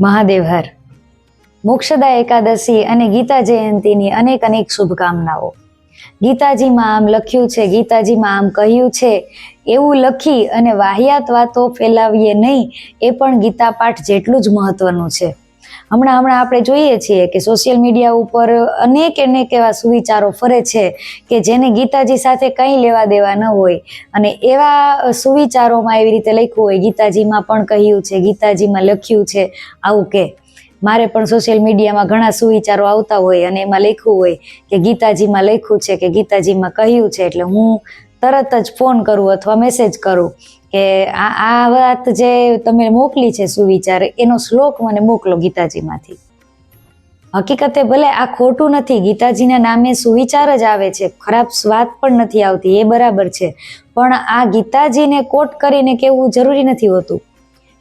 મહાદેવ હર મોક્ષદા એકાદશી અને ગીતા જયંતીની અનેક અનેક શુભકામનાઓ. ગીતાજીમાં આમ લખ્યું છે, ગીતાજીમાં આમ કહ્યું છે, એવું લખી અને વાહિયાત વાતો ફેલાવીએ નહીં, એ પણ ગીતા પાઠ જેટલું જ મહત્વનું છે. હમણાં હમણાં આપણે જોઈએ છીએ કે સોશિયલ મીડિયા ઉપર અનેક અનેક એવા સુવિચારો ફરે છે કે જેને ગીતાજી સાથે કંઈ લેવા દેવા ન હોય. અને એવા સુવિચારોમાં એવી રીતે લખ્યું હોય, ગીતાજીમાં પણ કહ્યું છે, ગીતાજીમાં લખ્યું છે, આવું કે. મારે પણ સોશિયલ મીડિયામાં ઘણા સુવિચારો આવતા હોય અને એમાં લખ્યું હોય કે ગીતાજીમાં લખ્યું છે કે ગીતાજીમાં કહ્યું છે, એટલે હું તરત જ ફોન કરું અથવા મેસેજ કરું કે આ આ વાત જે તમે મોકલી છે સુવિચાર, એનો શ્લોક મને મોકલો ગીતાજીમાંથી. હકીકતે ભલે આ ખોટું નથી, ગીતાજીના નામે સુવિચાર જ આવે છે, ખરાબ સ્વાદ પણ નથી આવતી, એ બરાબર છે, પણ આ ગીતાજીને કોટ કરીને કેવું જરૂરી નથી હોતું.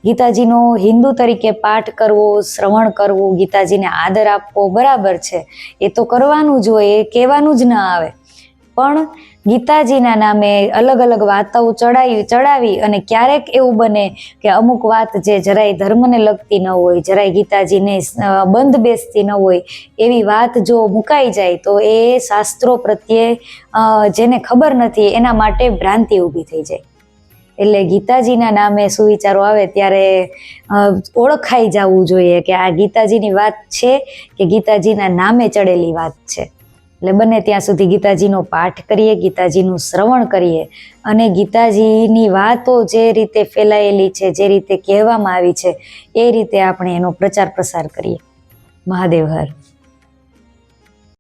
ગીતાજીનો હિન્દુ તરીકે પાઠ કરવો, શ્રવણ કરવું, ગીતાજીને આદર આપવો બરાબર છે, એ તો કરવાનું જ હોય, એ કહેવાનું જ ન આવે. પણ ગીતાજીના નામે અલગ અલગ વાતાઓ ચડાવી ચડાવી અને ક્યારેક એવું બને કે અમુક વાત જે જરાય ધર્મને લગતી ન હોય, જરાય ગીતાજીને બંધ બેસતી ન હોય, એવી વાત જો મુકાઈ જાય તો એ શાસ્ત્રો પ્રત્યે જેને ખબર નથી એના માટે ભ્રાંતિ ઊભી થઈ જાય. એટલે ગીતાજીના નામે સુવિચારો આવે ત્યારે ઓળખાઈ જવું જોઈએ કે આ ગીતાજીની વાત છે કે ગીતાજીના નામે ચડેલી વાત છે. એટલે બને ત્યાં સુધી ગીતાજીનો પાઠ કરીએ, ગીતાજીનું શ્રવણ કરીએ. અને ગીતાજીની વાતો જે રીતે ફેલાયેલી છે, જે રીતે કહેવામાં આવી છે, એ રીતે આપણે એનો પ્રચાર પ્રસાર કરીએ. મહાદેવ હર.